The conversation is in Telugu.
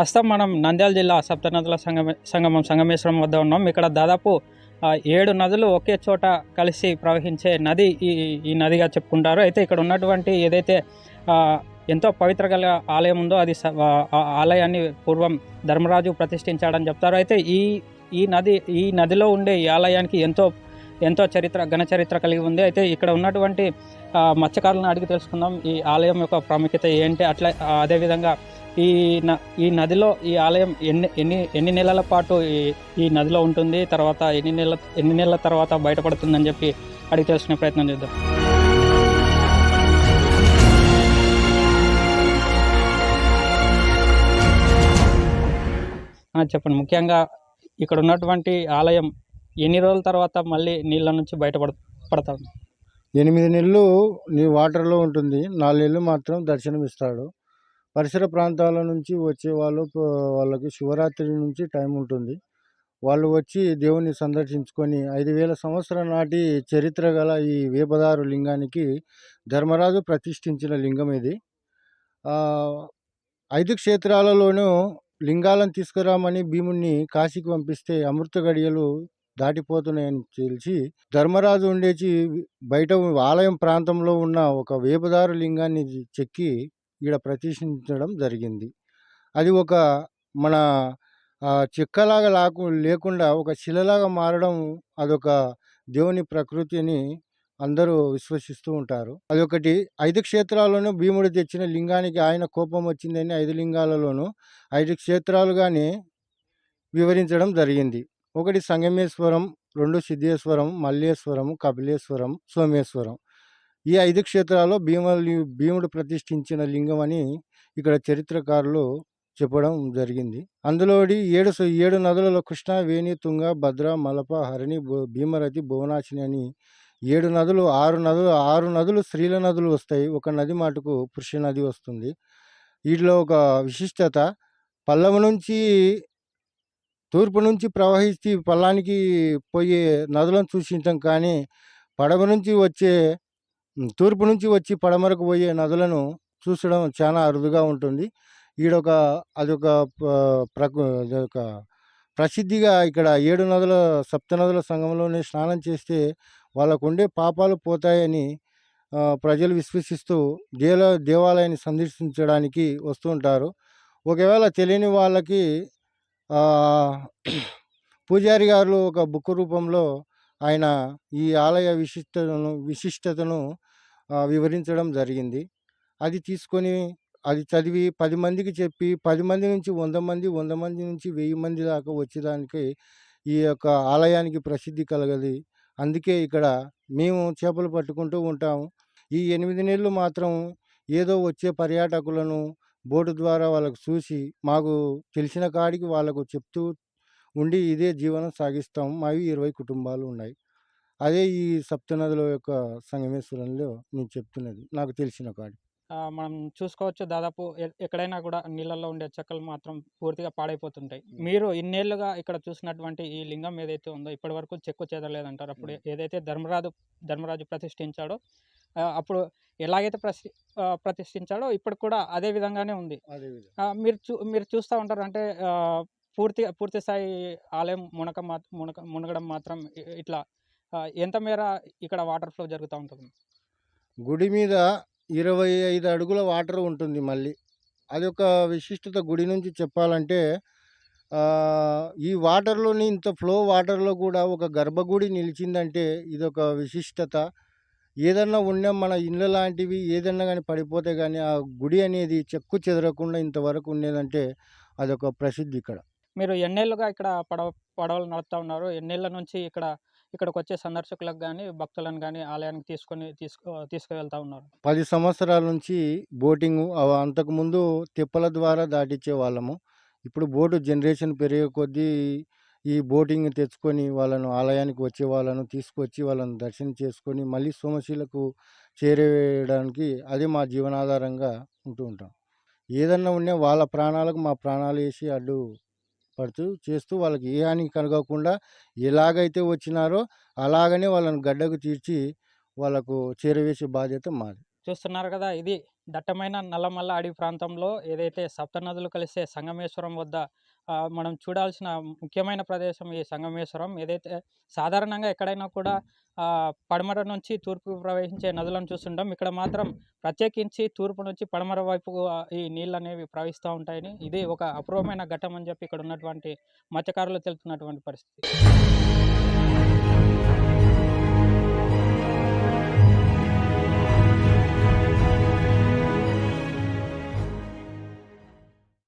ప్రస్తుతం మనం నంద్యాల జిల్లా సప్తనదుల సంగమ సంగమం సంగమేశ్వరం వద్ద ఉన్నాం. ఇక్కడ దాదాపు ఏడు నదులు ఒకే చోట కలిసి ప్రవహించే నది ఈ ఈ నదిగా చెప్పుకుంటారు. అయితే ఇక్కడ ఉన్నటువంటి ఏదైతే ఎంతో పవిత్ర గల ఆలయం ఉందో అది స- ఆ ఆలయాన్ని పూర్వం ధర్మరాజు ప్రతిష్ఠించాడని చెప్తారు. అయితే ఈ ఈ నది ఈ నదిలో ఉండే ఈ ఆలయానికి ఎంతో ఎంతో చరిత్ర ఘన చరిత్ర కలిగి ఉంది. అయితే ఇక్కడ ఉన్నటువంటి మత్స్యకారులను అడిగి తెలుసుకుందాం. ఈ ఆలయం యొక్క ప్రాముఖ్యత ఏంటి? అట్లా అదేవిధంగా ఈ న ఈ నదిలో ఈ ఆలయం ఎన్ని ఎన్ని ఎన్ని నెలల పాటు ఈ ఈ నదిలో ఉంటుంది? తర్వాత ఎన్ని నెలల ఎన్ని నెలల తర్వాత బయటపడుతుందని చెప్పి అడిగి తెలుసుకునే ప్రయత్నం చేద్దాం. చెప్పండి. ముఖ్యంగా ఇక్కడ ఉన్నటువంటి ఆలయం ఎన్ని రోజుల తర్వాత మళ్ళీ నీళ్ళ నుంచి బయటపడ పడతాం ఎనిమిది నెలలు నీ వాటర్లో ఉంటుంది. నాలుగు నెలలు మాత్రం దర్శనం ఇస్తాడు. పరిసర ప్రాంతాల నుంచి వచ్చే వాళ్ళు వాళ్ళకి శివరాత్రి నుంచి టైం ఉంటుంది. వాళ్ళు వచ్చి దేవుని సందర్శించుకొని ఐదు వేల సంవత్సరాల నాటి చరిత్ర గల ఈ వేపదారు లింగానికి ధర్మరాజు ప్రతిష్ఠించిన లింగం ఇది. ఐదు క్షేత్రాలలోనూ లింగాలను తీసుకురామని భీముణ్ణి కాశీకి పంపిస్తే అమృత గడియలు దాటిపోతున్నాయని తెలిసి ధర్మరాజు ఉండేచి బయట ఆలయం ప్రాంతంలో ఉన్న ఒక వేపదారు లింగాన్ని చెక్కి ఈడ ప్రతిష్ఠించడం జరిగింది. అది ఒక మన చెక్కలాగా లాకు లేకుండా ఒక శిలలాగా మారడం అదొక దేవుని ప్రకృతిని అందరూ విశ్వసిస్తూ ఉంటారు. అదొకటి. ఐదు క్షేత్రాల్లోనూ భీముడు తెచ్చిన లింగానికి ఆయన కోపం వచ్చిందని ఐదు లింగాలలోనూ ఐదు క్షేత్రాలుగానే వివరించడం జరిగింది. ఒకటి సంగమేశ్వరం రెండు సిద్ధేశ్వరం మల్లేశ్వరం కపిలేశ్వరం సోమేశ్వరం. ఈ ఐదు క్షేత్రాల్లో భీమలి భీముడు ప్రతిష్ఠించిన లింగం అని ఇక్కడ చరిత్రకారులు చెప్పడం జరిగింది. అందులోడి ఏడు ఏడు నదులలో కృష్ణ వేణి తుంగ భద్ర మలప హరిణి భూ- భువనాశిని అని ఏడు నదులు ఆరు నదులు ఆరు నదులు స్త్రీల నదులు వస్తాయి. ఒక నది మాటకు పురుష నది వస్తుంది. వీటిలో ఒక విశిష్టత పల్లవ నుంచి తూర్పు నుంచి ప్రవహిస్తే పల్లానికి పోయే నదులను చూసింటాం కానీ పడమ నుంచి వచ్చే తూర్పు నుంచి వచ్చి పడమరకు పోయే నదులను చూసడం చాలా అరుదుగా ఉంటుంది. ఈడొక అదొక ప్రకృ అదొక ప్రసిద్ధిగా ఇక్కడ ఏడు నదుల సప్త నదుల సంఘంలోనే స్నానం చేస్తే వాళ్ళకు ఉండే పాపాలు పోతాయని ప్రజలు విశ్వసిస్తూ దేవ దేవాలయాన్ని సందర్శించడానికి వస్తూ ఉంటారు. ఒకవేళ తెలియని వాళ్ళకి పూజారి గారు ఒక బుక్ రూపంలో ఆయన ఈ ఆలయ విశిష్టతను విశిష్టతను వివరించడం జరిగింది. అది తీసుకొని అది చదివి పది మందికి చెప్పి పది మంది నుంచి వంద మంది వంద మంది నుంచి వెయ్యి మంది దాకా వచ్చేదానికి ఈ యొక్క ఆలయానికి ప్రసిద్ధి కలగది. అందుకే ఇక్కడ మేము చేపలు పట్టుకుంటూ ఉంటాము. ఈ ఎనిమిది నెలలు మాత్రం ఏదో వచ్చే పర్యాటకులను బోటు ద్వారా వాళ్ళకు చూసి మాకు తెలిసిన కాడికి వాళ్ళకు చెప్తూ ఉండి ఇదే జీవనం సాగిస్తాం. మావి ఇరవై కుటుంబాలు ఉన్నాయి. అదే ఈ సప్తనదుల యొక్క సంగమేశ్వరంలో నేను చెప్తున్నది. నాకు తెలిసిన కాడి. మనం చూసుకోవచ్చు. దాదాపు ఎక్కడైనా కూడా నీళ్ళల్లో ఉండే చెక్కలు మాత్రం పూర్తిగా పాడైపోతుంటాయి. మీరు ఇన్నేళ్ళుగా ఇక్కడ చూసినటువంటి ఈ లింగం ఏదైతే ఉందో ఇప్పటి వరకు చెక్కు చెదరలేదంటారు. అప్పుడు ఏదైతే ధర్మరాజు ధర్మరాజు ప్రతిష్ఠించాడో అప్పుడు ఎలాగైతే ప్రతి ఆ, ప్రతిష్ఠించాడో ఇప్పుడు కూడా అదే విధంగానే ఉంది. మీరు చూ మీరు చూస్తూ ఉంటారు అంటే పూర్తి పూర్తి స్థాయి ఆలయం మునక మా మునక మునగడం మాత్రం ఇట్లా ఎంత మేర ఇక్కడ వాటర్ ఫ్లో జరుగుతూ ఉంటుంది? గుడి మీద ఇరవై ఐదు అడుగుల వాటర్ ఉంటుంది మళ్ళీ. అది ఒక విశిష్టత గుడి నుంచి చెప్పాలంటే ఈ వాటర్లోని ఇంత ఫ్లో వాటర్లో కూడా ఒక గర్భగుడి నిలిచిందంటే ఇదొక విశిష్టత. ఏదన్నా ఉన్న మన ఇళ్ళ లాంటివి ఏదన్నా కానీ పడిపోతే కానీ ఆ గుడి అనేది చెక్కు చెదరకుండా ఇంతవరకు ఉండేదంటే అదొక ప్రసిద్ధి ఇక్కడ. మీరు ఎన్నేళ్ళుగా ఇక్కడ పడవ పడవలు నడుపుతా ఉన్నారు? ఎన్నేళ్ళ నుంచి ఇక్కడ ఇక్కడికి వచ్చే సందర్శకులకు కానీ భక్తులను కానీ ఆలయానికి తీసుకొని తీసుకు తీసుకువెళ్తా ఉన్నారు? పది సంవత్సరాల నుంచి బోటింగ్ అంతకుముందు తెప్పల ద్వారా దాటించే వాళ్ళము. ఇప్పుడు బోటు జనరేషన్ పెరిగే కొద్దీ ఈ బోటింగ్ తెచ్చుకొని వాళ్ళను ఆలయానికి వచ్చే వాళ్ళను తీసుకొచ్చి వాళ్ళను దర్శనం చేసుకొని మళ్ళీ సోమశీలకు చేరేయడానికి అది మా జీవనాధారంగా ఉంటూ ఉంటాం. ఏదన్నా ఉన్నా వాళ్ళ ప్రాణాలకు మా ప్రాణాలు వేసి అడ్డు పడుతూ చేస్తూ వాళ్ళకి ఏ హాని కలగకుండా ఎలాగైతే వచ్చినారో అలాగనే వాళ్ళని గడ్డకు తీర్చి వాళ్ళకు చేరవేసే బాధ్యత మాది. చూస్తున్నారు కదా ఇది దట్టమైన నల్లమల్ల అడవి ప్రాంతంలో ఏదైతే సప్త నదులు కలిసే సంగమేశ్వరం వద్ద మనం చూడాల్సిన ముఖ్యమైన ప్రదేశం ఈ సంగమేశ్వరం. ఏదైతే సాధారణంగా ఎక్కడైనా కూడా పడమర నుంచి తూర్పు ప్రవహించే నదులను చూస్తుంటాం. ఇక్కడ మాత్రం ప్రత్యేకించి తూర్పు నుంచి పడమర వైపు ఈ నీళ్ళు అనేవి ప్రవహిస్తూ ఉంటాయని. ఇది ఒక అపూర్వమైన ఘట్టం అని చెప్పి ఇక్కడ ఉన్నటువంటి మత్స్యకారులు తెలుపుతున్నటువంటి పరిస్థితి.